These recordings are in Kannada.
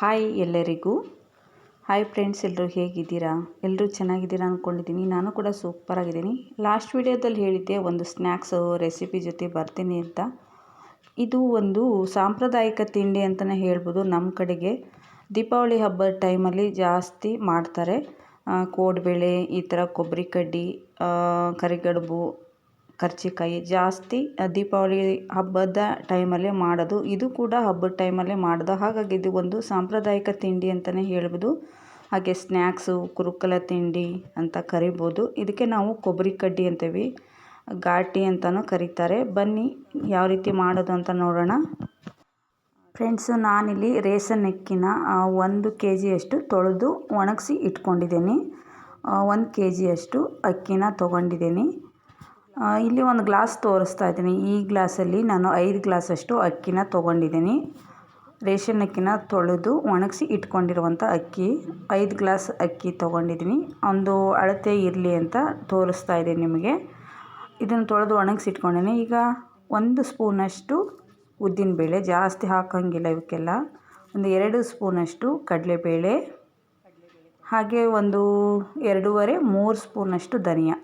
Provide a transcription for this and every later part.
ಹಾಯ್ ಎಲ್ಲರಿಗೂ. ಹಾಯ್ ಫ್ರೆಂಡ್ಸ್ ಎಲ್ಲರೂ ಹೇಗಿದ್ದೀರಾ? ಎಲ್ಲರೂ ಚೆನ್ನಾಗಿದ್ದೀರಾ ಅಂದ್ಕೊಂಡಿದ್ದೀನಿ ನಾನು ಕೂಡ ಸೂಪರಾಗಿದ್ದೀನಿ ಲಾಸ್ಟ್ ವಿಡಿಯೋದಲ್ಲಿ ಹೇಳಿದ್ದೆ, ಒಂದು ಸ್ನ್ಯಾಕ್ಸು ರೆಸಿಪಿ ಜೊತೆ ಬರ್ತೀನಿ ಅಂತ. ಇದು ಒಂದು ಸಾಂಪ್ರದಾಯಿಕ ತಿಂಡಿ ಅಂತಲೇ ಹೇಳ್ಬೋದು ನಮ್ಮ ಕಡೆಗೆ. ದೀಪಾವಳಿ ಹಬ್ಬದ ಟೈಮಲ್ಲಿ ಜಾಸ್ತಿ ಮಾಡ್ತಾರೆ. ಕೋಡುಬಳೆ, ಈ ಥರ ಕೊಬ್ಬರಿ ಕಡ್ಡಿ ಕರಿಗಡುಬು ಕರ್ಜಿಕಾಯಿ ಜಾಸ್ತಿ ದೀಪಾವಳಿ ಹಬ್ಬದ ಟೈಮಲ್ಲೇ ಮಾಡೋದು, ಇದು ಕೂಡ ಹಬ್ಬದ ಟೈಮಲ್ಲೇ ಮಾಡೋದು. ಹಾಗಾಗಿ ಇದು ಒಂದು ಸಾಂಪ್ರದಾಯಿಕ ತಿಂಡಿ ಅಂತಲೇ ಹೇಳ್ಬೋದು. ಹಾಗೆ ಸ್ನ್ಯಾಕ್ಸು ಕುರುಕಲ ತಿಂಡಿ ಅಂತ ಕರಿಬೋದು. ಇದಕ್ಕೆ ನಾವು ಕೊಬ್ಬರಿ ಕಡ್ಡಿ ಅಂತೀವಿ. ಘಾಟಿ ಅಂತಲೂ ಕರೀತಾರೆ. ಬನ್ನಿ, ಯಾವ ರೀತಿ ಮಾಡೋದು ಅಂತ ನೋಡೋಣ. ಫ್ರೆಂಡ್ಸು ನಾನಿಲ್ಲಿ ರೇಸನ್ ಅಕ್ಕಿನ ಒಂದು ಕೆ ಜಿಯಷ್ಟು ತೊಳೆದು ಒಣಗಿಸಿ ಇಟ್ಕೊಂಡಿದ್ದೀನಿ. ಒಂದು ಕೆ ಜಿಯಷ್ಟು ಅಕ್ಕಿನ ತೊಗೊಂಡಿದ್ದೀನಿ. ಇಲ್ಲಿ ಒಂದು ಗ್ಲಾಸ್ ತೋರಿಸ್ತಾ ಇದ್ದೀನಿ. ಈ ಗ್ಲಾಸಲ್ಲಿ ನಾನು ಐದು ಗ್ಲಾಸಷ್ಟು ಅಕ್ಕಿನ ತೊಗೊಂಡಿದ್ದೀನಿ. ರೇಷನ್ ಅಕ್ಕಿನ ತೊಳೆದು ಒಣಗಿಸಿ ಇಟ್ಕೊಂಡಿರುವಂಥ ಅಕ್ಕಿ, ಐದು ಗ್ಲಾಸ್ ಅಕ್ಕಿ ತೊಗೊಂಡಿದ್ದೀನಿ. ಒಂದು ಅಳತೆ ಇರಲಿ ಅಂತ ತೋರಿಸ್ತಾ ಇದ್ದೀನಿ ನಿಮಗೆ. ಇದನ್ನು ತೊಳೆದು ಒಣಗಿಸಿ ಇಟ್ಕೊಂಡಿದ್ದೀನಿ ಈಗ ಒಂದು ಸ್ಪೂನಷ್ಟು ಉದ್ದಿನಬೇಳೆ, ಜಾಸ್ತಿ ಹಾಕೋಂಗಿಲ್ಲ ಇವಕ್ಕೆಲ್ಲ. ಒಂದು ಎರಡು ಸ್ಪೂನಷ್ಟು ಕಡಲೆಬೇಳೆ. ಹಾಗೆ ಒಂದು ಎರಡೂವರೆ, ಮೂರು ಸ್ಪೂನಷ್ಟು ಧನಿಯಾ.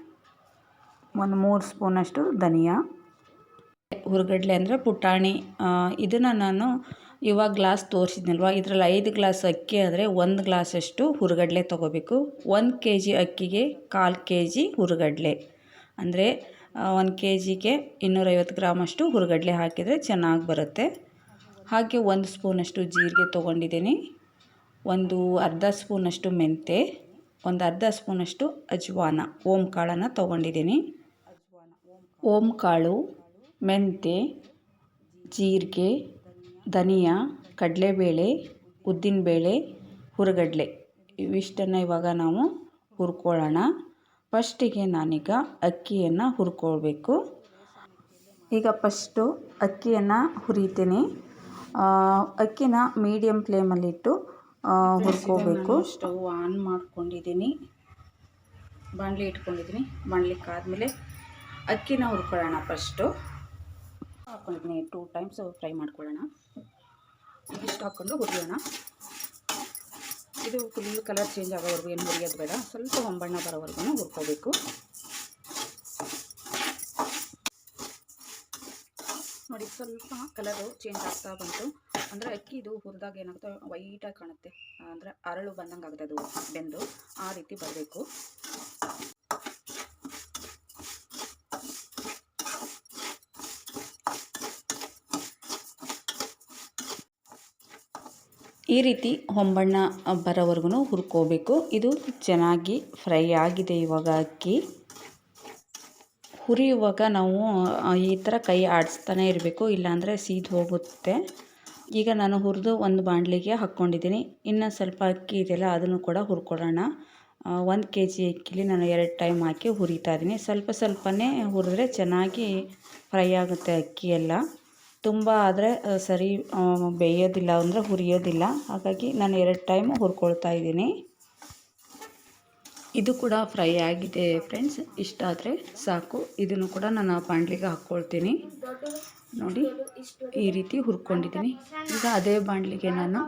ಒಂದು ಮೂರು ಸ್ಪೂನಷ್ಟು ಧನಿಯಾ. ಹುರ್ಗಡ್ಲೆ ಅಂದರೆ ಪುಟಾಣಿ. ಇದನ್ನು ನಾನು ಇವಾಗ ಗ್ಲಾಸ್ ತೋರಿಸಿದ್ನಲ್ವ? ಇದರಲ್ಲಿ ಐದು ಗ್ಲಾಸ್ ಅಕ್ಕಿ ಆದರೆ ಒಂದು ಗ್ಲಾಸಷ್ಟು ಹುರುಗಡಲೆ ತೊಗೋಬೇಕು. ಒಂದು ಕೆ ಜಿ ಅಕ್ಕಿಗೆ ಕಾಲು ಕೆ ಜಿ ಹುರುಗಡಲೆ. ಅಂದರೆ ಒಂದು ಕೆ ಜಿಗೆ ಇನ್ನೂರೈವತ್ತು ಗ್ರಾಮಷ್ಟು ಹುರಗಡಲೆ ಹಾಕಿದರೆ ಚೆನ್ನಾಗಿ ಬರುತ್ತೆ. ಹಾಗೆ ಒಂದು ಸ್ಪೂನಷ್ಟು ಜೀರಿಗೆ ತೊಗೊಂಡಿದ್ದೀನಿ. ಒಂದು ಅರ್ಧ ಸ್ಪೂನಷ್ಟು ಮೆಂತೆ ಒಂದು ಅರ್ಧ ಸ್ಪೂನಷ್ಟು ಅಜ್ವಾನ ಓಂ ಕಾಳನ್ನು ತೊಗೊಂಡಿದ್ದೀನಿ. ಓಂ ಕಾಳು ಮೆಂತೆ, ಜೀರಿಗೆ, ಧನಿಯಾ, ಕಡಲೆಬೇಳೆ, ಉದ್ದಿನಬೇಳೆ, ಹುರಗಡ್ಲೆ ಇವಿಷ್ಟನ್ನು ಇವಾಗ ನಾವು ಹುರ್ಕೊಳ್ಳೋಣ. ಫಸ್ಟಿಗೆ ನಾನೀಗ ಅಕ್ಕಿಯನ್ನು ಹುರ್ಕೊಳ್ಬೇಕು. ಈಗ ಫಸ್ಟು ಅಕ್ಕಿಯನ್ನು ಹುರಿತೀನಿ. ಅಕ್ಕಿನ ಮೀಡಿಯಮ್ ಫ್ಲೇಮಲ್ಲಿಟ್ಟು ಹುರ್ಕೋಬೇಕು ಸ್ಟವ್ ಆನ್ ಮಾಡ್ಕೊಂಡಿದ್ದೀನಿ. ಬಾಣಲಿ ಇಟ್ಕೊಂಡಿದ್ದೀನಿ. ಬಾಣಲೆ ಕಾದ್ಮೇಲೆ ಅಕ್ಕಿನ ಹುರ್ಕೊಳ್ಳೋಣ ಫಸ್ಟು ಹಾಕೊಂಡು ಟೂ ಟೈಮ್ಸ್ ಫ್ರೈ ಮಾಡ್ಕೊಳ್ಳೋಣ. ಇಷ್ಟು ಹಾಕ್ಕೊಂಡು ಹುರಿಯೋಣ ಇದು ಫುಲ್ ಕಲರ್ ಚೇಂಜ್ ಆಗೋವರೆಗೂ ಏನು ಹುರಿಯೋದು ಬೇಡ. ಸ್ವಲ್ಪ ಹೊಂಬಣ್ಣ ಬರೋವರೆಗೂ ಹುರ್ಕೋಬೇಕು. ನೋಡಿ, ಸ್ವಲ್ಪ ಕಲರು ಚೇಂಜ್ ಆಗ್ತಾ ಬಂತು. ಅಂದರೆ ಅಕ್ಕಿದು ಹುರಿದಾಗ ಏನಾಗುತ್ತೆ ವೈಟಾಗಿ ಕಾಣುತ್ತೆ. ಅಂದರೆ ಅರಳು ಬಂದಂಗೆ ಆಗುತ್ತೆ ಅದು ಬೆಂದು. ಆ ರೀತಿ ಬರಬೇಕು. ಈ ರೀತಿ ಹೊಂಬಣ್ಣ ಬರೋವರೆಗೂ ಹುರ್ಕೋಬೇಕು. ಇದು ಚೆನ್ನಾಗಿ ಫ್ರೈ ಆಗಿದೆ ಇವಾಗ ಅಕ್ಕಿ. ಹುರಿಯುವಾಗ ನಾವು ಈ ಥರ ಕೈ ಆಡಿಸ್ತಾನೆ ಇರಬೇಕು, ಇಲ್ಲಾಂದರೆ ಸೀದು ಹೋಗುತ್ತೆ. ಈಗ ನಾನು ಹುರಿದು ಒಂದು ಬಾಣಲಿಗೆ ಹಾಕ್ಕೊಂಡಿದ್ದೀನಿ. ಇನ್ನು ಸ್ವಲ್ಪ ಅಕ್ಕಿ ಇದೆಯಲ್ಲ, ಅದನ್ನು ಕೂಡ ಹುರ್ಕೊಳ್ಳೋಣ. ಒಂದು ಕೆ ಜಿ ಅಕ್ಕಿಲಿ ನಾನು ಎರಡು ಟೈಮ್ ಹಾಕಿ ಹುರಿತಾ ಇದ್ದೀನಿ. ಸ್ವಲ್ಪ ಸ್ವಲ್ಪನೇ ಹುರಿದ್ರೆ ಚೆನ್ನಾಗಿ ಫ್ರೈ ಆಗುತ್ತೆ ಅಕ್ಕಿ ಎಲ್ಲ ತುಂಬ ಆದರೆ ಸರಿ ಬೇಯೋದಿಲ್ಲ ಅಂದರೆ ಹುರಿಯೋದಿಲ್ಲ. ಹಾಗಾಗಿ ನಾನು ಎರಡು ಟೈಮ್ ಹುರ್ಕೊಳ್ತಾ ಇದ್ದೀನಿ. ಇದು ಕೂಡ ಫ್ರೈ ಆಗಿದೆ ಫ್ರೆಂಡ್ಸ್. ಇಷ್ಟಾದರೆ ಸಾಕು. ಇದನ್ನು ಕೂಡ ನಾನು ಬಾಣಲಿಗೆ ಹಾಕ್ಕೊಳ್ತೀನಿ. ನೋಡಿ, ಈ ರೀತಿ ಹುರ್ಕೊಂಡಿದ್ದೀನಿ. ಈಗ ಅದೇ ಬಾಣಲಿಗೆ ನಾನು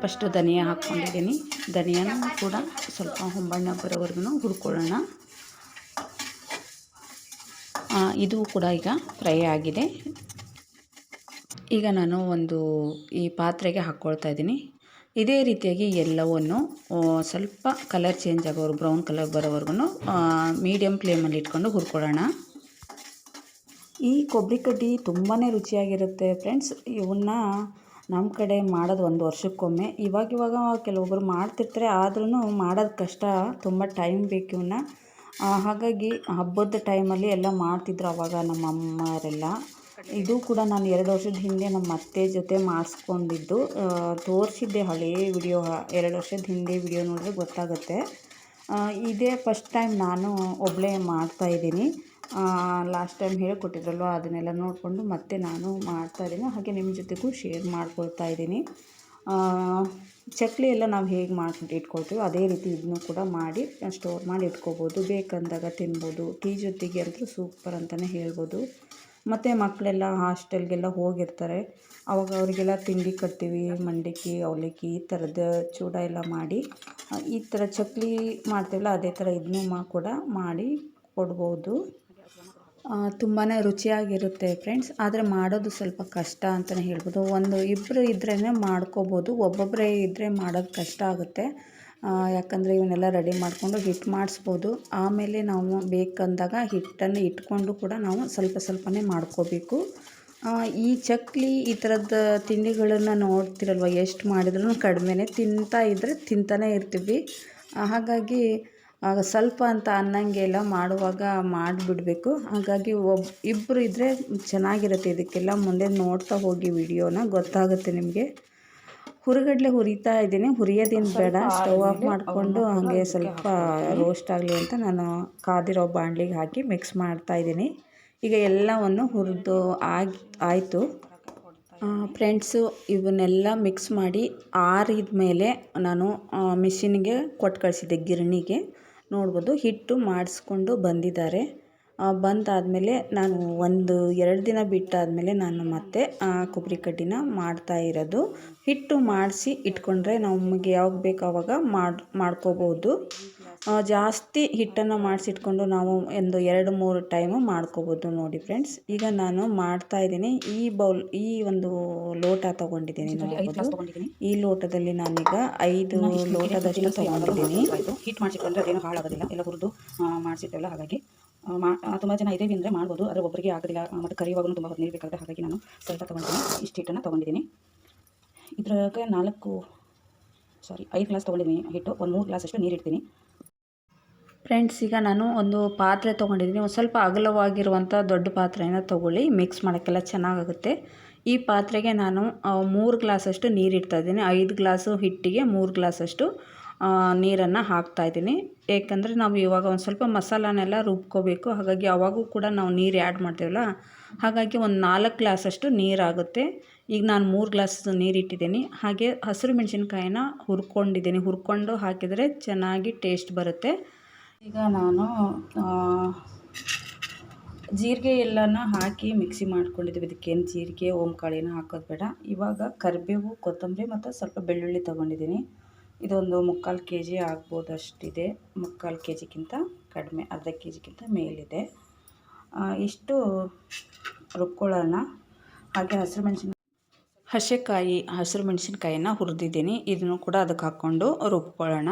ಫಸ್ಟ್ ಧನಿಯಾ ಹಾಕ್ಕೊಂಡಿದ್ದೀನಿ. ಧನಿಯಾನ ಕೂಡ ಸ್ವಲ್ಪ ಹೊಂಬಣ್ಣ ಬರೋವರೆಗೂ ಹುರ್ಕೊಳ್ಳೋಣ. ಇದು ಕೂಡ ಈಗ ಫ್ರೈ ಆಗಿದೆ. ಈಗ ನಾನು ಒಂದು ಈ ಪಾತ್ರೆಗೆ ಹಾಕ್ಕೊಳ್ತಾ ಇದ್ದೀನಿ. ಇದೇ ರೀತಿಯಾಗಿ ಎಲ್ಲವನ್ನು ಸ್ವಲ್ಪ ಕಲರ್ ಚೇಂಜ್ ಆಗೋರು ಬ್ರೌನ್ ಕಲರ್ ಬರೋವರೆಗೂ ಮೀಡಿಯಮ್ ಫ್ಲೇಮಲ್ಲಿ ಇಟ್ಕೊಂಡು ಹುರ್ಕೊಳ್ಳೋಣ ಈ ಕೊಬ್ಬರಿ ಕಡ್ಡಿ ತುಂಬಾ ರುಚಿಯಾಗಿರುತ್ತೆ ಫ್ರೆಂಡ್ಸ್ ಇವನ್ನ ನಮ್ಮ ಕಡೆ ಮಾಡೋದು ಒಂದು ವರ್ಷಕ್ಕೊಮ್ಮೆ. ಇವಾಗ ಇವಾಗ ಕೆಲವೊಬ್ಬರು ಮಾಡ್ತಿರ್ತಾರೆ ಆದ್ರೂ ಮಾಡೋದು ಕಷ್ಟ, ತುಂಬ ಟೈಮ್ ಬೇಕು ಇವನ್ನ ಹಾಗಾಗಿ ಹಬ್ಬದ ಟೈಮಲ್ಲಿ ಎಲ್ಲ ಮಾಡ್ತಿದ್ರು ಅವಾಗ ನಮ್ಮ ಅಮ್ಮರೆಲ್ಲ ಇದು ಕೂಡ ನಾನು ಎರಡು ವರ್ಷದ ಹಿಂದೆ ನಮ್ಮ ಅತ್ತೆ ಜೊತೆ ಮಾಡಿಸ್ಕೊಂಡಿದ್ದು. ತೋರಿಸಿದ್ದೆ ಹಳೇ ವಿಡಿಯೋ ಎರಡು ವರ್ಷದ ಹಿಂದೆ ವಿಡಿಯೋ ನೋಡಿದ್ರೆ ಗೊತ್ತಾಗುತ್ತೆ. ಇದೇ ಫಸ್ಟ್ ಟೈಮ್ ನಾನು ಒಬ್ಬಳೇ ಮಾಡ್ತಾಯಿದ್ದೀನಿ ಲಾಸ್ಟ್ ಟೈಮ್ ಹೇಳಿಕೊಟ್ಟಿದ್ರಲ್ವ, ಅದನ್ನೆಲ್ಲ ನೋಡಿಕೊಂಡು ಮತ್ತೆ ನಾನು ಮಾಡ್ತಾಯಿದ್ದೀನಿ ಹಾಗೆ ನಿಮ್ಮ ಜೊತೆಗೂ ಶೇರ್ ಮಾಡ್ಕೊಳ್ತಾ ಇದ್ದೀನಿ. ಚಕ್ಲಿ ಎಲ್ಲ ನಾವು ಹೇಗೆ ಮಾಡ್ಕೊಂಡು ಇಟ್ಕೊಳ್ತೀವಿ ಅದೇ ರೀತಿ ಇದನ್ನು ಕೂಡ ಮಾಡಿ ಸ್ಟೋರ್ ಮಾಡಿ ಇಟ್ಕೋಬೋದು. ಬೇಕಂದಾಗ ತಿನ್ಬೋದು. ಟೀ ಜೊತೆಗೆ ಅಂತೂ ಸೂಪರ್ ಅಂತಲೇ ಹೇಳ್ಬೋದು. ಮತ್ತು ಮಕ್ಕಳೆಲ್ಲ ಹಾಸ್ಟೆಲ್ಗೆಲ್ಲ ಹೋಗಿರ್ತಾರೆ. ಅವಾಗ ಅವರಿಗೆಲ್ಲ ತಿಂಡಿ ಕಟ್ತೀವಿ, ಮಂಡಕ್ಕಿ, ಅವಲಕ್ಕಿ ಈ ಥರದ ಚೂಡ ಎಲ್ಲ ಮಾಡಿ ಈ ಥರ ಚಕ್ಲಿ ಮಾಡ್ತೀವಲ್ಲ ಅದೇ ಥರ ಇದನ್ನೂ ಮಾ ಕೂಡ ಮಾಡಿ ಕೊಡ್ಬೋದು. ತುಂಬಾ ರುಚಿಯಾಗಿರುತ್ತೆ ಫ್ರೆಂಡ್ಸ್. ಆದರೆ ಮಾಡೋದು ಸ್ವಲ್ಪ ಕಷ್ಟ ಅಂತಲೇ ಹೇಳ್ಬೋದು. ಒಂದು ಇಬ್ಬರು ಇದ್ರೇ ಮಾಡ್ಕೋಬೋದು ಒಬ್ಬೊಬ್ಬರೇ ಇದ್ದರೆ ಮಾಡೋದು ಕಷ್ಟ ಆಗುತ್ತೆ. ಯಾಕಂದರೆ ಇವನ್ನೆಲ್ಲ ರೆಡಿ ಮಾಡಿಕೊಂಡು ಹಿಟ್ಟು ಮಾಡಿಸ್ಬೋದು. ಆಮೇಲೆ ನಾವು ಬೇಕಂದಾಗ ಹಿಟ್ಟನ್ನು ಇಟ್ಕೊಂಡು ಕೂಡ ನಾವು ಸ್ವಲ್ಪ ಸ್ವಲ್ಪನೇ ಮಾಡ್ಕೋಬೇಕು. ಈ ಚಕ್ಲಿ ಈ ಥರದ ತಿಂಡಿಗಳನ್ನು ನೋಡ್ತಿರಲ್ವ, ಎಷ್ಟು ಮಾಡಿದ್ರೂ ಕಡಿಮೆನೇ ತಿಂತಾ ಇದ್ದರೆ ತಿಂತಾನೇ ಇರ್ತೀವಿ. ಹಾಗಾಗಿ ಸ್ವಲ್ಪ ಅಂತ ಅನ್ನಂಗೆಲ್ಲ ಮಾಡುವಾಗ ಮಾಡಿಬಿಡಬೇಕು. ಹಾಗಾಗಿ ಒಬ್ ಇಬ್ಬರು ಇದ್ದರೆ ಚೆನ್ನಾಗಿರುತ್ತೆ ಇದಕ್ಕೆಲ್ಲ ಮುಂದೆ ನೋಡ್ತಾ ಹೋಗಿ ವಿಡಿಯೋನ, ಗೊತ್ತಾಗುತ್ತೆ ನಿಮಗೆ. ಹುರಿಗಡಲೆ ಹುರಿತಾ ಇದ್ದೀನಿ. ಹುರಿಯೋದೇನು ಬೇಡ. ಸ್ಟವ್ ಆಫ್ ಮಾಡಿಕೊಂಡು ಹಾಗೆ ಸ್ವಲ್ಪ ರೋಸ್ಟ್ ಆಗಲಿ ಅಂತ ನಾನು ಕಾದಿರೋ ಬಾಣಲಿಗೆ ಹಾಕಿ ಮಿಕ್ಸ್ ಮಾಡ್ತಾ ಇದ್ದೀನಿ. ಈಗ ಎಲ್ಲವನ್ನು ಹುರಿದು ಆಗಿ ಆಯಿತು. ಫ್ರೆಂಡ್ಸು ಇವನ್ನೆಲ್ಲ ಮಿಕ್ಸ್ ಮಾಡಿ ಆರಿದ ಮೇಲೆ ನಾನು ಮಿಷಿನ್ಗೆ ಕೊಟ್ಟು ಕಳಿಸಿದ್ದೆ ಗಿರಣಿಗೆ. ನೋಡ್ಬೋದು ಹಿಟ್ಟು ಮಾಡಿಸ್ಕೊಂಡು ಬಂದಿದ್ದಾರೆ. ಬಂದಾದಮೇಲೆ ನಾನು ಒಂದು ಎರಡು ದಿನ ಬಿಟ್ಟಾದಮೇಲೆ ನಾನು ಮತ್ತೆ ಆ ಕೊಬ್ಬರಿ ಕಡ್ಡಿನ ಮಾಡ್ತಾ ಇರೋದು. ಹಿಟ್ಟು ಮಾಡಿಸಿ ಇಟ್ಕೊಂಡ್ರೆ ನಮಗೆ ಯಾವಾಗ ಬೇಕು ಅವಾಗ ಮಾಡಿ ಮಾಡ್ಕೋಬೋದು. ಜಾಸ್ತಿ ಹಿಟ್ಟನ್ನು ಮಾಡಿಸಿಟ್ಕೊಂಡು ನಾವು ಒಂದು ಎರಡು ಮೂರು ಟೈಮು ಮಾಡ್ಕೋಬೋದು ನೋಡಿ ಫ್ರೆಂಡ್ಸ್ ಈಗ ನಾನು ಮಾಡ್ತಾ ಇದ್ದೀನಿ. ಈ ಬೌಲ್ ಈ ಒಂದು ಲೋಟ ತೊಗೊಂಡಿದ್ದೀನಿ ನೋಡ್ಬೋದು. ಈ ಲೋಟದಲ್ಲಿ ನಾನೀಗ ಐದು ಲೋಟದಷ್ಟು ತೊಗೊಂಡಿದ್ದೀನಿ. ಹಿಟ್ಟು ಮಾಡಿಸಿಟ್ಕೊಂಡ್ರೆ ಅದೇನು ಹಾಳಾಗೋದಿಲ್ಲ. ಎಲ್ಲ ಹುರಿದು ಮಾಡಿಸಿಟ್ಟೆಲ್ಲ ಹಾಗಾಗಿ. ಮಾ ತುಂಬ ಜನ ಇದೇವಿ ಅಂದರೆ ಮಾಡ್ಬೋದು ಆದರೆ ಒಬ್ಬರಿಗೆ ಆಗೋದಿಲ್ಲ. ಮತ್ತು ಕರಿಯುವಾಗಲೂ ತುಂಬ ಹೊತ್ತು ನೀರು ಬೇಕಾಗುತ್ತೆ ಹಾಗಾಗಿ ನಾನು ಸ್ವಲ್ಪ ತೊಗೊಂಡಿದ್ದೀನಿ. ಇಷ್ಟು ಹಿಟ್ಟನ್ನು ತೊಗೊಂಡಿದ್ದೀನಿ. ಇದ್ರಾಗ ನಾಲ್ಕು ಸಾರಿ ಐದು ಗ್ಲಾಸ್ ತೊಗೊಂಡಿದ್ದೀನಿ. ಹಿಟ್ಟು, ಒಂದು ಮೂರು ಗ್ಲಾಸ್ ಅಷ್ಟು ನೀರು ಇಡ್ತೀನಿ ಫ್ರೆಂಡ್ಸ್ ಈಗ ನಾನು ಒಂದು ಪಾತ್ರೆ ತೊಗೊಂಡಿದ್ದೀನಿ. ಒಂದು ಸ್ವಲ್ಪ ಅಗಲವಾಗಿರುವಂಥ ದೊಡ್ಡ ಪಾತ್ರೆನ ತೊಗೊಳ್ಳಿ. ಮಿಕ್ಸ್ ಮಾಡೋಕ್ಕೆಲ್ಲ ಚೆನ್ನಾಗಾಗುತ್ತೆ. ಈ ಪಾತ್ರೆಗೆ ನಾನು ಮೂರು ಗ್ಲಾಸಷ್ಟು ನೀರಿಡ್ತಾ ಇದ್ದೀನಿ. ಐದು ಗ್ಲಾಸು ಹಿಟ್ಟಿಗೆ, ಮೂರು ಗ್ಲಾಸಷ್ಟು ನೀರನ್ನು ಹಾಕ್ತಾಯಿದ್ದೀನಿ ಏಕೆಂದರೆ ನಾವು ಇವಾಗ ಒಂದು ಸ್ವಲ್ಪ ಮಸಾಲನೆಲ್ಲ ರುಬ್ಕೋಬೇಕು. ಹಾಗಾಗಿ ಅವಾಗೂ ಕೂಡ ನಾವು ನೀರು ಆ್ಯಡ್ ಮಾಡ್ತೀವಲ್ಲ? ಹಾಗಾಗಿ ಒಂದು ನಾಲ್ಕು ಗ್ಲಾಸಷ್ಟು ನೀರಾಗುತ್ತೆ. ಈಗ ನಾನು ಮೂರು ಗ್ಲಾಸ್ ನೀರಿಟ್ಟಿದ್ದೀನಿ. ಹಾಗೆ ಹಸಿರು ಮೆಣಸಿನ್ಕಾಯಿನ ಹುರ್ಕೊಂಡಿದ್ದೀನಿ. ಹುರ್ಕೊಂಡು ಹಾಕಿದರೆ ಚೆನ್ನಾಗಿ ಟೇಸ್ಟ್ ಬರುತ್ತೆ. ಈಗ ನಾನು ಜೀರಿಗೆ ಎಲ್ಲನ ಹಾಕಿ ಮಿಕ್ಸಿ ಮಾಡ್ಕೊಂಡಿದ್ದೀವಿ. ಇದಕ್ಕೇನು ಜೀರಿಗೆ ಓಂಕಾಳಿನ ಹಾಕೋದು ಬೇಡ. ಇವಾಗ ಕರಿಬೇವು, ಕೊತ್ತಂಬರಿ ಮತ್ತು ಸ್ವಲ್ಪ ಬೆಳ್ಳುಳ್ಳಿ ತೊಗೊಂಡಿದ್ದೀನಿ. ಇದೊಂದು ಮುಕ್ಕಾಲು ಕೆ ಜಿ ಆಗ್ಬೋದು ಅಷ್ಟಿದೆ ಮುಕ್ಕಾಲು ಕೆ ಜಿಗಿಂತ ಕಡಿಮೆ, ಅರ್ಧ ಕೆ ಜಿಗಿಂತ ಮೇಲಿದೆ ಇಷ್ಟು ರುಬ್ಕೊಳ್ಳೋಣ. ಹಾಗೆ ಹಸಿರು ಮೆಣಸಿನ ಹಸೆಕಾಯಿ, ಹಸಿರು ಮೆಣಸಿನ್ಕಾಯಿನ ಹುರಿದಿದ್ದೀನಿ. ಇದನ್ನು ಕೂಡ ಅದಕ್ಕೆ ಹಾಕ್ಕೊಂಡು ರುಬ್ಕೊಳ್ಳೋಣ.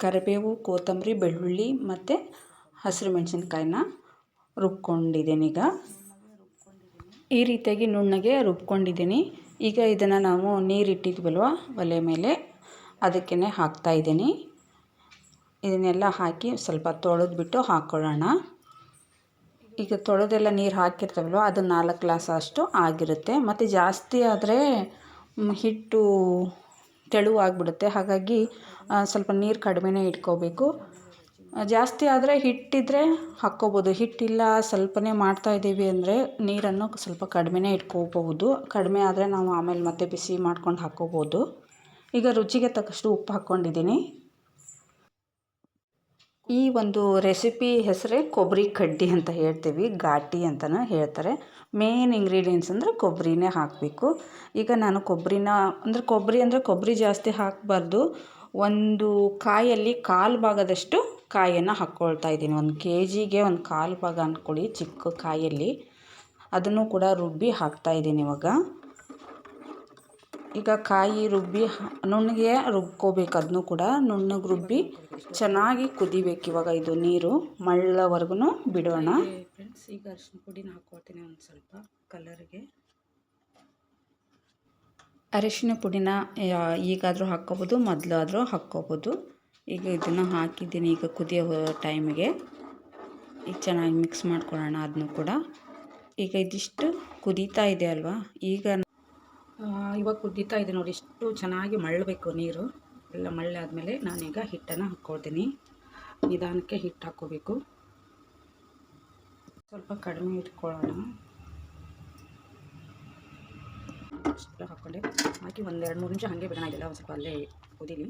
ಕರಿಬೇವು, ಕೊತ್ತಂಬರಿ, ಬೆಳ್ಳುಳ್ಳಿ ಮತ್ತು ಹಸಿರು ಮೆಣಸಿನ್ಕಾಯಿನ ರುಬ್ಕೊಂಡಿದ್ದೀನಿ ಈಗ. ಈ ರೀತಿಯಾಗಿ ನುಣ್ಣಗೆ ರುಬ್ಕೊಂಡಿದ್ದೀನಿ. ಈಗ ಇದನ್ನು ನಾವು ನೀರಿಟ್ಟಿದ್ವಲ್ವ, ಒಲೆ ಮೇಲೆ ಅದಕ್ಕೇ ಹಾಕ್ತಾಯಿದ್ದೀನಿ ಇದನ್ನೆಲ್ಲ ಹಾಕಿ ಸ್ವಲ್ಪ ತೊಳೆದ್ಬಿಟ್ಟು ಹಾಕ್ಕೊಳ್ಳೋಣ ಈಗ ತೊಳೆದೆಲ್ಲ ನೀರು ಹಾಕಿರ್ತೀವಲ್ವ, ಅದು ನಾಲ್ಕು ಗ್ಲಾಸ್ ಅಷ್ಟು ಆಗಿರುತ್ತೆ. ಮತ್ತು ಜಾಸ್ತಿ ಆದರೆ ಹಿಟ್ಟು ತೆಳುವಾಗಿಬಿಡುತ್ತೆ ಹಾಗಾಗಿ ಸ್ವಲ್ಪ ನೀರು ಕಡಿಮೆನೇ ಇಟ್ಕೋಬೇಕು. ಜಾಸ್ತಿ ಆದರೆ ಹಿಟ್ಟಿದ್ರೆ ಹಾಕ್ಕೋಬೋದು. ಹಿಟ್ಟಿಲ್ಲ, ಸ್ವಲ್ಪನೇ ಮಾಡ್ತಾ ಇದ್ದೀವಿ ಅಂದರೆ ನೀರನ್ನು ಸ್ವಲ್ಪ ಕಡಿಮೆನೇ ಇಟ್ಕೋಬಹುದು. ಕಡಿಮೆ ಆದರೆ ನಾವು ಆಮೇಲೆ ಮತ್ತೆ ಬಿಸಿ ಮಾಡ್ಕೊಂಡು ಹಾಕ್ಕೋಬೋದು. ಈಗ ರುಚಿಗೆ ತಕ್ಕಷ್ಟು ಉಪ್ಪು ಹಾಕ್ಕೊಂಡಿದ್ದೀನಿ ಈ ಒಂದು ರೆಸಿಪಿ ಹೆಸರೇ ಕೊಬ್ಬರಿ ಕಡ್ಡಿ ಅಂತ ಹೇಳ್ತೀವಿ, ಘಾಟಿ ಅಂತಲೂ ಹೇಳ್ತಾರೆ. ಮೇನ್ ಇಂಗ್ರೀಡಿಯೆಂಟ್ಸ್ ಅಂದರೆ ಕೊಬ್ಬರಿನೇ ಹಾಕಬೇಕು. ಈಗ ನಾನು ಕೊಬ್ಬರಿನ, ಅಂದರೆ ಕೊಬ್ಬರಿ ಅಂದರೆ ಕೊಬ್ಬರಿ ಜಾಸ್ತಿ ಹಾಕಬಾರ್ದು. ಒಂದು ಕಾಯಲ್ಲಿ ಕಾಲು ಭಾಗದಷ್ಟು ಕಾಯನ್ನು ಹಾಕ್ಕೊಳ್ತಾ ಇದ್ದೀನಿ. ಒಂದು ಕೆ ಜಿಗೆ ಒಂದು ಕಾಲು ಭಾಗ ಅಂದ್ಕೊಳ್ಳಿ, ಚಿಕ್ಕ ಕಾಯಲ್ಲಿ. ಅದನ್ನು ಕೂಡ ರುಬ್ಬಿ ಹಾಕ್ತಾ ಇದ್ದೀನಿ ಇವಾಗ. ಈಗ ಕಾಯಿ ರುಬ್ಬಿ ನುಣ್ಣಗೆ ರುಬ್ಕೋಬೇಕು ಅದನ್ನು ಕೂಡ. ನುಣ್ಣಗೆ ರುಬ್ಬಿ ಚೆನ್ನಾಗಿ ಕುದಿಬೇಕು ಇವಾಗ ಇದು ನೀರು. ಮಳ್ಳವರೆಗೂ ಬಿಡೋಣ. ಫ್ರೆಂಡ್ಸ್ ಈಗ ಅರಿಶಿನ ಪುಡಿನ ಹಾಕ್ಕೊಳ್ತೀನಿ ಒಂದು ಸ್ವಲ್ಪ ಕಲರ್ಗೆ ಅರಿಶಿನ ಪುಡಿನ ಈಗಾದರೂ ಹಾಕ್ಕೋಬೋದು ಮೊದಲಾದರೂ ಹಾಕ್ಕೋಬೋದು. ಈಗ ಇದನ್ನು ಹಾಕಿದ್ದೀನಿ ಈಗ ಕುದಿಯೋ ಟೈಮಿಗೆ ಈಗ ಚೆನ್ನಾಗಿ ಮಿಕ್ಸ್ ಮಾಡ್ಕೊಳ್ಳೋಣ ಅದನ್ನು ಕೂಡ. ಈಗ ಇದಿಷ್ಟು ಕುದೀತಾ ಇದೆ ಅಲ್ವಾ? ಈಗ ಕುದ್ದಿತಾ ಇದೆ ನೋಡಿ, ಇಷ್ಟು ಚೆನ್ನಾಗಿ ಮಳ್ಳಬೇಕು ನೀರು. ಎಲ್ಲ ಮಳ್ಳಾದಮೇಲೆ ನಾನೀಗ ಹಿಟ್ಟನ್ನು ಹಾಕ್ಕೊಳ್ತೀನಿ. ನಿಧಾನಕ್ಕೆ ಹಿಟ್ಟು ಹಾಕ್ಕೋಬೇಕು. ಸ್ವಲ್ಪ ಕಡಿಮೆ ಇಟ್ಕೊಳ್ಳೋಣ. ಅಷ್ಟು ಹಾಕ್ಕೊಂಡೆ. ಹಾಕಿ ಒಂದೆರಡು ಮೂರು ನಿಮಿಷ ಹಾಗೆ ಬಿಡೋಣ. ಇದೆಲ್ಲ ಒಂದು ಸ್ವಲ್ಪ ಅಲ್ಲೇ ಕುದೀನಿ.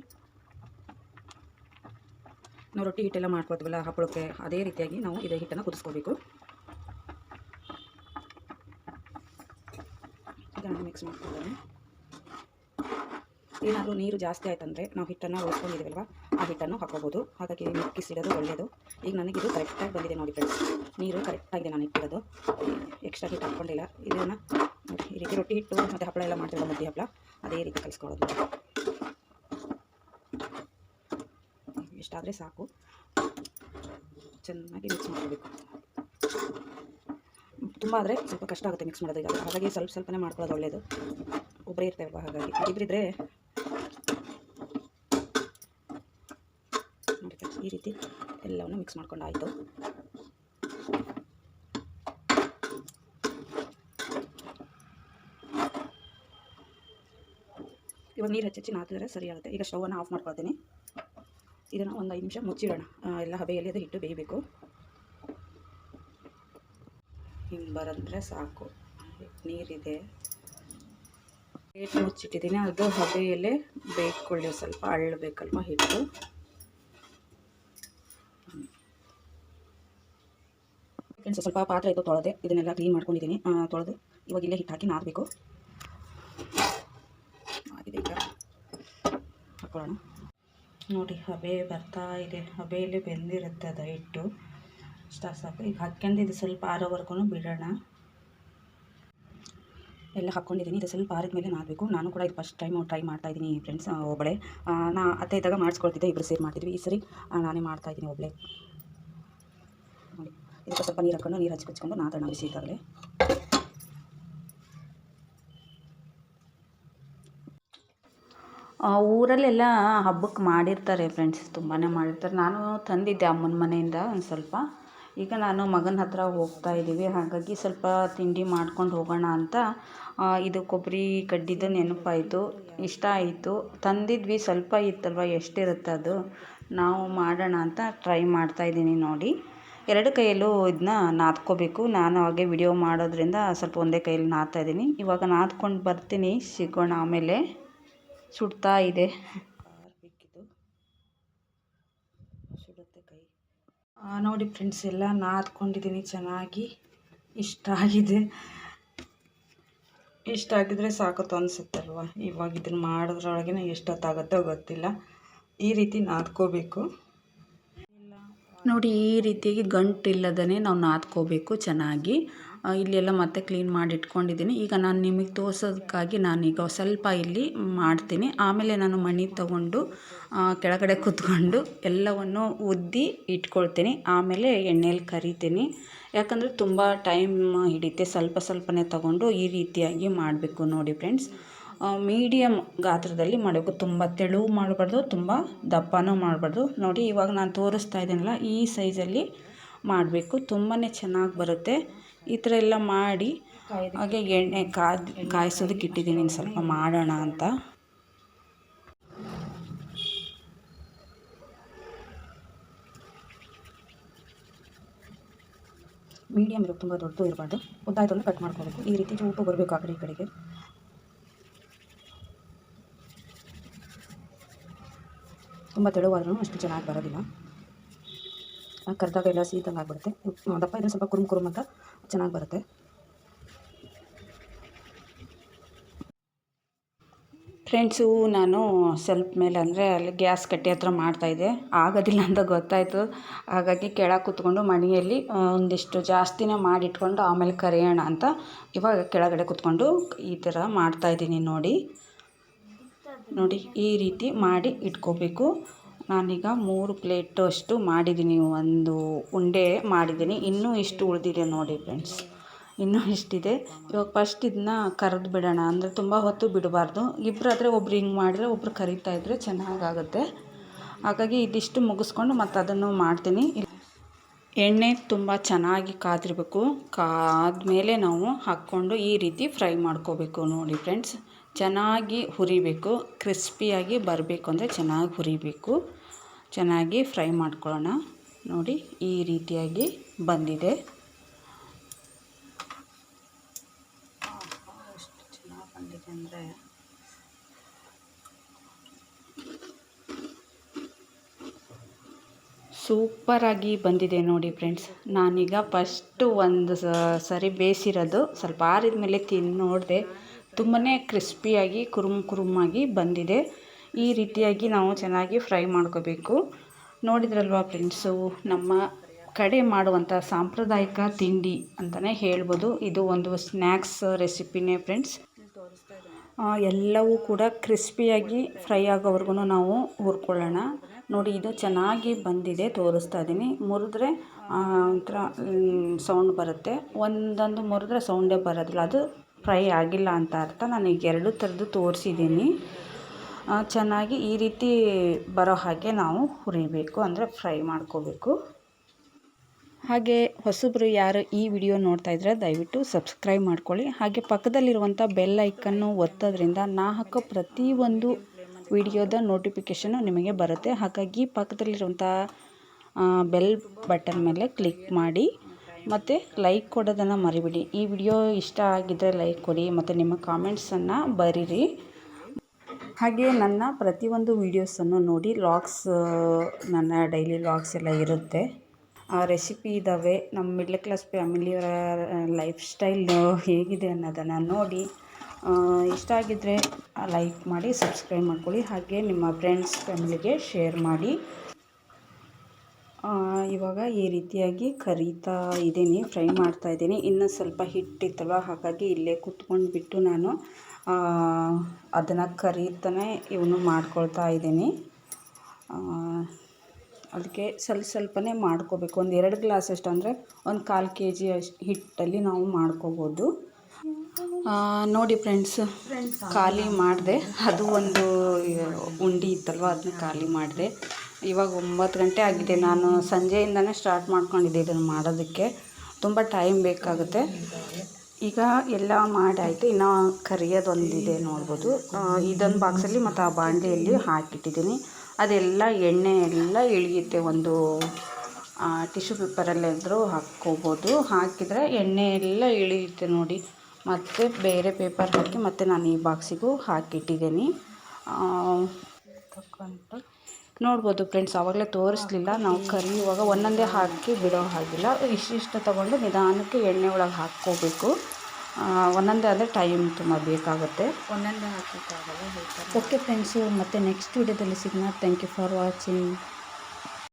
ನಾವು ರೊಟ್ಟಿ ಹಿಟ್ಟೆಲ್ಲ ಮಾಡ್ಕೊಳ್ತೀವಲ್ಲ ಹಪ್ಪಳಕ್ಕೆ, ಅದೇ ರೀತಿಯಾಗಿ ನಾವು ಇದೇ ಹಿಟ್ಟನ್ನು ಕುದಿಸ್ಕೋಬೇಕು. ಇದನ್ನು ಮಿಕ್ಸ್ ಮಾಡ್ಕೊಳ್ತೇನೆ. ಏನಾದರೂ ನೀರು ಜಾಸ್ತಿ ಆಯ್ತಂದರೆ ನಾವು ಹಿಟ್ಟನ್ನು ಉಳಿಸ್ಕೊಂಡಿದ್ದೀವಲ್ವ ಆ ಹಿಟ್ಟನ್ನು ಹಾಕೋಬೋದು. ಹಾಗಾಗಿ ಮಿಕ್ಕಿಸಿಡೋದು ಒಳ್ಳೆಯದು. ಈಗ ನನಗಿದು ಕರೆಕ್ಟಾಗಿ ಬಂದಿದೆ ನೋಡಿ ಫ್ರೆಂಡ್ಸ್ ನೀರು ಕರೆಕ್ಟಾಗಿದೆ ನಾನು ಇಟ್ಟಿರೋದು. ಎಕ್ಸ್ಟ್ರಾ ಹಿಟ್ಟು ಹಾಕ್ಕೊಂಡಿಲ್ಲ. ಇದನ್ನು ಈ ರೀತಿ ರೊಟ್ಟಿ ಹಿಟ್ಟು ಮತ್ತು ಹಪ್ಪಳ ಎಲ್ಲ ಮಾಡ್ತೀವಲ್ಲ ಮುದ್ದೆ ಹಪ್ಪಳ, ಅದೇ ರೀತಿ ಕಲಿಸ್ಕೊಳ್ಳೋದು. ಎಷ್ಟಾದರೆ ಸಾಕು. ಚೆನ್ನಾಗಿ ಮಿಕ್ಸ್ ಮಾಡಬೇಕು ತುಂಬ ಆದರೆ ಸ್ವಲ್ಪ ಕಷ್ಟ ಆಗುತ್ತೆ ಮಿಕ್ಸ್ ಮಾಡೋದು ಈಗ. ಹಾಗಾಗಿ ಸ್ವಲ್ಪ ಸ್ವಲ್ಪನೇ ಮಾಡ್ಕೊಳ್ಳೋದು ಒಳ್ಳೆಯದು ಒಬ್ಬರೇ ಇರ್ತೇವಲ್ವ ಹಾಗಾಗಿ. ಇಬ್ಬರಿದ್ರೆ ನೋಡಿ friends, ಈ ರೀತಿ ಎಲ್ಲವನ್ನು ಮಿಕ್ಸ್ ಮಾಡ್ಕೊಂಡು ಆಯಿತು ಇವಾಗ ನೀರು ಹಚ್ಚಿ ನಾದಿದ್ರೆ ಸರಿಯಾಗುತ್ತೆ ಈಗ ಸ್ಟವನ್ನು ಆಫ್ ಮಾಡ್ಕೊಳ್ತೀನಿ. ಇದನ್ನು ಒಂದು ಐದು ನಿಮಿಷ ಮುಚ್ಚಿಡೋಣ. ಎಲ್ಲ ಹಬೆಯಲ್ಲಿ ಅದು ಹಿಟ್ಟು ಬೇಯಬೇಕು. ಹಿಂಗೆ ಬರಂದ್ರೆ ಸಾಕು. ನೀರಿದೆ. ಪ್ಲೇಟ್ ಮುಚ್ಚಿಟ್ಟಿದ್ದೀನಿ. ಅದು ಹಬೆಯಲ್ಲೇ ಬೇಯ್ಕೊಳ್ಳಿ. ಸ್ವಲ್ಪ ಅಳ್ಳಬೇಕಲ್ವ ಹಿಟ್ಟು. ಫ್ರೆಂಡ್ಸ್ ಸ್ವಲ್ಪ ಪಾತ್ರೆ ಇತ್ತು ತೊಳೆದೆ. ಇದನ್ನೆಲ್ಲ ಕ್ಲೀನ್ ಮಾಡ್ಕೊಂಡಿದ್ದೀನಿ. ತೊಳೆದು ಇವಾಗ ಇಲ್ಲೇ ಹಿಟ್ಟು ಹಾಕಿ ನಾದಬೇಕು. ಆಗಿದೆ ಈಗ. ಹಾಕೊಳ್ಳೋಣ. ನೋಡಿ, ಹಬೆ ಬರ್ತಾ ಇದೆ. ಹಬೆಯಲ್ಲಿ ಬೆಂದಿರುತ್ತೆ ಅದು ಹಿಟ್ಟು. ಅಷ್ಟು ಸಾಕು. ಈಗ ಹಾಕ್ಕೊಂಡು ಇದು ಸ್ವಲ್ಪ ಆರೋವರೆಗೂ ಬಿಡೋಣ. ಎಲ್ಲ ಹಾಕ್ಕೊಂಡಿದ್ದೀನಿ ಇದು ಸ್ವಲ್ಪ ಆರಿದ ಮೇಲೆ ನಾದಬೇಕು. ನಾನು ಕೂಡ ಇದು ಫಸ್ಟ್ ಟೈಮ್ ಟ್ರೈ ಮಾಡ್ತಾ ಇದ್ದೀನಿ ಫ್ರೆಂಡ್ಸ್ ಒಬ್ಬಳೆ ನಾ ಅತ್ತೆ ಇದ್ದಾಗ ಮಾಡಿಸ್ಕೊಳ್ತಿದ್ದೆ. ಇಬ್ಬರು ಸೇರಿ ಮಾಡ್ತಿದ್ವಿ. ಈ ಸರಿ ನಾನೇ ಮಾಡ್ತಾ ಇದ್ದೀನಿ ಒಬ್ಬಳೆ ಇದಕ್ಕೆ ಸ್ವಲ್ಪ ನೀರು ಹಾಕೊಂಡು, ನೀರು ಹಚ್ಕೊಂಡು ನಾದೋಣ ಬಿಸಿ ಇದ್ದಾಗಲೇ. ಊರಲ್ಲೆಲ್ಲ ಹಬ್ಬಕ್ಕೆ ಮಾಡಿರ್ತಾರೆ ಫ್ರೆಂಡ್ಸ್ ತುಂಬಾ ಮಾಡಿರ್ತಾರೆ. ನಾನು ತಂದಿದ್ದೆ ಅಮ್ಮನ ಮನೆಯಿಂದ ಒಂದು ಸ್ವಲ್ಪ. ಈಗ ನಾನು ಮಗನ ಹತ್ರ ಹೋಗ್ತಾ ಇದ್ದೀವಿ ಹಾಗಾಗಿ ಸ್ವಲ್ಪ ತಿಂಡಿ ಮಾಡ್ಕೊಂಡು ಹೋಗೋಣ ಅಂತ ಇದು ಕೊಬ್ಬರಿ ಕಡ್ಡಿದ್ದು ನೆನಪಾಯಿತು, ಇಷ್ಟ ಆಯಿತು. ತಂದಿದ್ವಿ, ಸ್ವಲ್ಪ ಇತ್ತಲ್ವ ಎಷ್ಟಿರುತ್ತೆ ಅದು ನಾವು ಮಾಡೋಣ ಅಂತ ಟ್ರೈ ಮಾಡ್ತಾ ಇದ್ದೀನಿ ನೋಡಿ. ಎರಡು ಕೈಯಲ್ಲೂ ಇದನ್ನ ನಾದ್ಕೋಬೇಕು. ನಾನು ಹಾಗೆ ವಿಡಿಯೋ ಮಾಡೋದ್ರಿಂದ ಸ್ವಲ್ಪ ಒಂದೇ ಕೈಯಲ್ಲಿ ನಾದ್ತಾ ಇದ್ದೀನಿ. ಇವಾಗ ನಾದ್ಕೊಂಡು ಬರ್ತೀನಿ. ಸಿಗೋಣ ಆಮೇಲೆ. ಸುಡ್ತಾ ಇದೆ. ಸುಡುತ್ತೆ ಕೈ ನೋಡಿ ಫ್ರೆಂಡ್ಸ್ ಎಲ್ಲ ನಾದ್ಕೊಂಡಿದ್ದೀನಿ. ಚೆನ್ನಾಗಿ. ಇಷ್ಟ ಆಗಿದೆ. ಇಷ್ಟ ಆಗಿದ್ರೆ ಸಾಕತ್ತು ಅನಿಸುತ್ತಲ್ವ? ಇವಾಗ ಇದನ್ನು ಮಾಡೋದ್ರೊಳಗೆ ಎಷ್ಟೊತ್ತಾಗುತ್ತೋ ಗೊತ್ತಿಲ್ಲ. ಈ ರೀತಿ ನಾದ್ಕೋಬೇಕು. ನೋಡಿ, ಈ ರೀತಿಯಾಗಿ ಗಂಟಿಲ್ಲದೇ ನಾವು ನಾದ್ಕೋಬೇಕು ಚೆನ್ನಾಗಿ. ಇಲ್ಲೆಲ್ಲ ಮತ್ತೆ ಕ್ಲೀನ್ ಮಾಡಿ ಇಟ್ಕೊಂಡಿದ್ದೀನಿ ಈಗ ನಾನು ನಿಮಗೆ ತೋರ್ಸೋದಕ್ಕಾಗಿ ನಾನೀಗ ಸ್ವಲ್ಪ ಇಲ್ಲಿ ಮಾಡ್ತೀನಿ. ಆಮೇಲೆ ನಾನು ಮಣಿ ತಗೊಂಡು ಕೆಳಗಡೆ ಕೂತ್ಕೊಂಡು ಎಲ್ಲವನ್ನು ಉದ್ದಿ ಇಟ್ಕೊಳ್ತೀನಿ. ಆಮೇಲೆ ಎಣ್ಣೆಯಲ್ಲಿ ಕರಿತೀನಿ. ಯಾಕಂದರೆ ತುಂಬ ಟೈಮ್ ಹಿಡಿಯುತ್ತೆ. ಸ್ವಲ್ಪ ಸ್ವಲ್ಪನೇ ತಗೊಂಡು ಈ ರೀತಿಯಾಗಿ ಮಾಡಬೇಕು ನೋಡಿ ಫ್ರೆಂಡ್ಸ್ ಮೀಡಿಯಮ್ ಗಾತ್ರದಲ್ಲಿ ಮಾಡಬೇಕು ತುಂಬ ತೆಳು ಮಾಡಬಾರ್ದು, ತುಂಬ ದಪ್ಪನೂ ಮಾಡಬಾರ್ದು. ನೋಡಿ, ಇವಾಗ ನಾನು ತೋರಿಸ್ತಾ ಇದ್ದೀನಲ್ಲ, ಈ ಸೈಜಲ್ಲಿ ಮಾಡಬೇಕು. ತುಂಬಾ ಚೆನ್ನಾಗಿ ಬರುತ್ತೆ. ಈ ಥರ ಎಲ್ಲ ಮಾಡಿ ಹಾಗೆ ಎಣ್ಣೆ ಕಾದ, ಕಾಯಿಸೋದಕ್ಕೆ ಇಟ್ಟಿದ್ದೀನಿ ಸ್ವಲ್ಪ ಮಾಡೋಣ ಅಂತ. ಮೀಡಿಯಮ್ ಇರೋ ತುಂಬ ದೊಡ್ಡದು ಇರಬಾರ್ದು. ಉದ್ದಾಯ್ತು ಕಟ್ ಮಾಡ್ಕೋಬೇಕು. ಈ ರೀತಿ ಊಟ ಬರಬೇಕು ಆ ಕಡೆ ಈ ಕಡೆಗೆ. ತುಂಬ ತೆಳುವಾದ್ರೂ ಅಷ್ಟು ಚೆನ್ನಾಗಿ ಬರೋದಿಲ್ಲ. ಕರೆದಾಗ ಎಲ್ಲ ಸೀತಂಗೆ ಆಗಿಬಿಡುತ್ತೆ. ದಪ್ಪ ಇದ್ರೆ ಸ್ವಲ್ಪ ಕುರುಮ್ ಕುರುಮ್ ಅಂತ ಚೆನ್ನಾಗಿ ಬರುತ್ತೆ. ಫ್ರೆಂಡ್ಸು ನಾನು ಸ್ವಲ್ಪ ಮೇಲೆ ಅಂದರೆ ಅಲ್ಲಿ ಗ್ಯಾಸ್ ಕಟ್ಟಿ ಹತ್ರ ಮಾಡ್ತಾಯಿದ್ದೆ ಆಗೋದಿಲ್ಲ ಅಂತ ಗೊತ್ತಾಯಿತು. ಹಾಗಾಗಿ ಕೆಳಗೆ ಕೂತ್ಕೊಂಡು ಮಣೆಯಲ್ಲಿ ಒಂದಿಷ್ಟು ಜಾಸ್ತಿನೇ ಮಾಡಿಟ್ಕೊಂಡು ಆಮೇಲೆ ಕರಿಯೋಣ ಅಂತ ಇವಾಗ ಕೆಳಗಡೆ ಕೂತ್ಕೊಂಡು ಈ ಥರ ಮಾಡ್ತಾಯಿದ್ದೀನಿ ನೋಡಿ. ನೋಡಿ, ಈ ರೀತಿ ಮಾಡಿ ಇಟ್ಕೋಬೇಕು. ನಾನೀಗ ಮೂರು ಪ್ಲೇಟು ಅಷ್ಟು ಮಾಡಿದ್ದೀನಿ, ಒಂದು ಉಂಡೆ ಮಾಡಿದ್ದೀನಿ. ಇನ್ನೂ ಇಷ್ಟು ಉಳಿದಿದೆ ನೋಡಿ ಫ್ರೆಂಡ್ಸ್. ಇನ್ನೂ ಇಷ್ಟಿದೆ. ಇವಾಗ ಫಸ್ಟ್ ಇದನ್ನ ಕರೆದು ಬಿಡೋಣ. ಅಂದರೆ ತುಂಬ ಹೊತ್ತು ಬಿಡಬಾರ್ದು. ಇಬ್ಬರಾದರೆ ಒಬ್ರು ಹಿಂಗೆ ಮಾಡಿದ್ರೆ ಒಬ್ರು ಕರಿತಾ ಇದ್ದರೆ ಚೆನ್ನಾಗಾಗುತ್ತೆ. ಹಾಗಾಗಿ ಇದಿಷ್ಟು ಮುಗಿಸ್ಕೊಂಡು ಮತ್ತು ಅದನ್ನು ಮಾಡ್ತೀನಿ. ಎಣ್ಣೆ ತುಂಬ ಚೆನ್ನಾಗಿ ಕಾದಿರಬೇಕು. ಕಾದ ಮೇಲೆ ನಾವು ಹಾಕ್ಕೊಂಡು ಈ ರೀತಿ ಫ್ರೈ ಮಾಡ್ಕೋಬೇಕು ನೋಡಿ ಫ್ರೆಂಡ್ಸ್. ಚೆನ್ನಾಗಿ ಹುರಿಬೇಕು, ಕ್ರಿಸ್ಪಿಯಾಗಿ ಬರಬೇಕು ಅಂದರೆ ಚೆನ್ನಾಗಿ ಹುರಿಬೇಕು. ಚೆನ್ನಾಗಿ ಫ್ರೈ ಮಾಡ್ಕೊಳ್ಳೋಣ. ನೋಡಿ, ಈ ರೀತಿಯಾಗಿ ಬಂದಿದೆ. ಎಷ್ಟು ಚೆನ್ನಾಗಿ ಬಂದಿದೆ ಅಂದರೆ. ಸೂಪರಾಗಿ ಬಂದಿದೆ ನೋಡಿ ಫ್ರೆಂಡ್ಸ್. ನಾನೀಗ ಫಸ್ಟು ಒಂದು ಸರಿ ಬೇಯಿಸಿರೋದು. ಸ್ವಲ್ಪ ಆರಿದ ಮೇಲೆ ತಿಂದು ನೋಡಿದೆ. ತುಂಬಾ ಕ್ರಿಸ್ಪಿಯಾಗಿ, ಕುರುಮ್ ಕುರುಮಾಗಿ ಬಂದಿದೆ. ಈ ರೀತಿಯಾಗಿ ನಾವು ಚೆನ್ನಾಗಿ ಫ್ರೈ ಮಾಡ್ಕೋಬೇಕು. ನೋಡಿದ್ರಲ್ವಾ ಫ್ರೆಂಡ್ಸು, ನಮ್ಮ ಕಡೆ ಮಾಡುವಂಥ ಸಾಂಪ್ರದಾಯಿಕ ತಿಂಡಿ ಅಂತಲೇ ಹೇಳ್ಬೋದು. ಇದು ಒಂದು ಸ್ನ್ಯಾಕ್ಸ್ ರೆಸಿಪಿನೇ ಫ್ರೆಂಡ್ಸ್. ಎಲ್ಲವೂ ಕೂಡ ಕ್ರಿಸ್ಪಿಯಾಗಿ ಫ್ರೈ ಆಗೋವರೆಗೂ ನಾವು ಹುರ್ಕೊಳ್ಳೋಣ. ನೋಡಿ, ಇದು ಚೆನ್ನಾಗಿ ಬಂದಿದೆ, ತೋರಿಸ್ತಾ ಇದ್ದೀನಿ ಮುರಿದ್ರೆ ಒಂಥರ ಸೌಂಡ್ ಬರುತ್ತೆ. ಒಂದೊಂದು ಮುರಿದ್ರೆ ಸೌಂಡೇ ಬರೋದಿಲ್ಲ. ಅದು ಫ್ರೈ ಆಗಿಲ್ಲ ಅಂತ ಅರ್ಥ. ನಾನು ಈಗ ಎರಡು ಥರದ್ದು ತೋರಿಸಿದ್ದೀನಿ. ಚೆನ್ನಾಗಿ ಈ ರೀತಿ ಬರೋ ಹಾಗೆ ನಾವು ಹುರಿಬೇಕು, ಅಂದರೆ ಫ್ರೈ ಮಾಡ್ಕೋಬೇಕು. ಹಾಗೆ ಹೊಸಬ್ರು ಯಾರು ಈ ವಿಡಿಯೋ ನೋಡ್ತಾ ಇದ್ದರೆ ದಯವಿಟ್ಟು ಸಬ್ಸ್ಕ್ರೈಬ್ ಮಾಡ್ಕೊಳ್ಳಿ. ಹಾಗೆ ಪಕ್ಕದಲ್ಲಿರುವಂಥ ಬೆಲ್ ಐಕನ್ನು ಒತ್ತೋದ್ರಿಂದ ನಾ ಹಾಕೋ ಪ್ರತಿಯೊಂದು ವಿಡಿಯೋದ ನೋಟಿಫಿಕೇಷನು ನಿಮಗೆ ಬರುತ್ತೆ. ಹಾಗಾಗಿ ಪಕ್ಕದಲ್ಲಿರುವಂಥ ಬೆಲ್ ಬಟನ್ ಮೇಲೆ ಕ್ಲಿಕ್ ಮಾಡಿ. ಮತ್ತು ಲೈಕ್ ಕೊಡೋದನ್ನು ಮರಿಬಿಡಿ. ಈ ವಿಡಿಯೋ ಇಷ್ಟ ಆಗಿದ್ದರೆ ಲೈಕ್ ಕೊಡಿ, ಮತ್ತು ನಿಮ್ಮ ಕಾಮೆಂಟ್ಸನ್ನು ಬರೀರಿ. ಹಾಗೆ ನನ್ನ ಪ್ರತಿಯೊಂದು ವೀಡಿಯೋಸನ್ನು ನೋಡಿ ಲಾಗ್ಸ್ ನನ್ನ ಡೈಲಿ ಲಾಗ್ಸ್ ಎಲ್ಲ ಇರುತ್ತೆ. ಆ ರೆಸಿಪಿ ಇದ್ದಾವೆ ನಮ್ಮ ಮಿಡ್ಲ್ ಕ್ಲಾಸ್ ಫ್ಯಾಮಿಲಿಯವರ ಲೈಫ್ ಸ್ಟೈಲ್ ಹೇಗಿದೆ ಅನ್ನೋದನ್ನು ನೋಡಿ. ಇಷ್ಟ ಆಗಿದ್ದರೆ ಲೈಕ್ ಮಾಡಿ ಸಬ್ಸ್ಕ್ರೈಬ್ ಮಾಡ್ಕೊಳ್ಳಿ. ಹಾಗೆ ನಿಮ್ಮ ಫ್ರೆಂಡ್ಸ್ ಫ್ಯಾಮಿಲಿಗೆ ಶೇರ್ ಮಾಡಿ. ಇವಾಗ ಈ ರೀತಿಯಾಗಿ ಕರಿತಾ ಇದ್ದೀನಿ ಫ್ರೈ ಮಾಡ್ತಾ ಇದ್ದೀನಿ. ಇನ್ನೂ ಸ್ವಲ್ಪ ಹಿಟ್ಟಿತ್ತಲ್ವ ಹಾಗಾಗಿ ಇಲ್ಲೇ ಕುತ್ಕೊಂಡು ಬಿಟ್ಟು ನಾನು ಅದನ್ನು ಕರೀತಾನೆ ಇವನು ಮಾಡ್ಕೊಳ್ತಾ ಇದ್ದೀನಿ. ಅದಕ್ಕೆ ಸ್ವಲ್ಪ ಸ್ವಲ್ಪನೇ ಮಾಡ್ಕೋಬೇಕು. ಒಂದು ಎರಡು ಗ್ಲಾಸ್ ಅಷ್ಟು ಅಂದರೆ ಒಂದು ಕಾಲು ಕೆ ಜಿ ಅಷ್ಟು ಹಿಟ್ಟಲ್ಲಿ ನಾವು ಮಾಡ್ಕೋಬೋದು. ನೋಡಿ ಫ್ರೆಂಡ್ಸ್ ಖಾಲಿ ಮಾಡಿದೆ. ಅದು ಒಂದು ಉಂಡಿ ಇತ್ತಲ್ವ ಅದನ್ನ ಖಾಲಿ ಮಾಡಿದೆ. ಇವಾಗ ಒಂಬತ್ತು ಗಂಟೆ ಆಗಿದೆ. ನಾನು ಸಂಜೆಯಿಂದನೇ ಸ್ಟಾರ್ಟ್ ಮಾಡ್ಕೊಂಡಿದ್ದೆ ಇದನ್ನು ಮಾಡೋದಕ್ಕೆ. ತುಂಬ ಟೈಮ್ ಬೇಕಾಗುತ್ತೆ. ಈಗ ಎಲ್ಲ ಮಾಡಾಯಿತು ಇನ್ನು ಕರಿಯೋದೊಂದಿದೆ ನೋಡ್ಬೋದು. ಇದೊಂದು ಬಾಕ್ಸಲ್ಲಿ ಮತ್ತು ಆ ಬಾಣಲೆಯಲ್ಲಿ ಹಾಕಿಟ್ಟಿದ್ದೀನಿ. ಅದೆಲ್ಲ ಎಣ್ಣೆ ಎಲ್ಲ ಇಳಿಯುತ್ತೆ. ಒಂದು ಟಿಶ್ಯೂ ಪೇಪರಲ್ಲಾದರೂ ಹಾಕ್ಕೋಬೋದು. ಹಾಕಿದರೆ ಎಣ್ಣೆ ಎಲ್ಲ ಇಳಿಯುತ್ತೆ ನೋಡಿ. ಮತ್ತು ಬೇರೆ ಪೇಪರ್ ಹಾಕಿ ಮತ್ತು ನಾನು ಈ ಬಾಕ್ಸಿಗೂ ಹಾಕಿಟ್ಟಿದ್ದೀನಿ. ತಗೊಂಡು ನೋಡ್ಬೋದು ಫ್ರೆಂಡ್ಸ್ ಆವಾಗಲೇ ತೋರಿಸ್ಲಿಲ್ಲ. ನಾವು ಕರಿಯುವಾಗ ಒಂದೊಂದೇ ಹಾಕಿ ಬಿಡೋ ಹಾಗಿಲ್ಲ. ಇಷ್ಟಿಷ್ಟು ತೊಗೊಂಡು ನಿಧಾನಕ್ಕೆ ಎಣ್ಣೆ ಒಳಗೆ ಹಾಕ್ಕೋಬೇಕು. ಒಂದೊಂದೇ ಆದರೆ ಟೈಮ್ ತುಂಬ ಬೇಕಾಗುತ್ತೆ. ಒಂದೊಂದೇ ಹಾಕೋಕ್ಕಾಗಲ್ಲ ಓಕೆ ಫ್ರೆಂಡ್ಸು ಮತ್ತು ನೆಕ್ಸ್ಟ್ ವೀಡಿಯೋದಲ್ಲಿ ಸಿಗೋಣ. Thank you for watching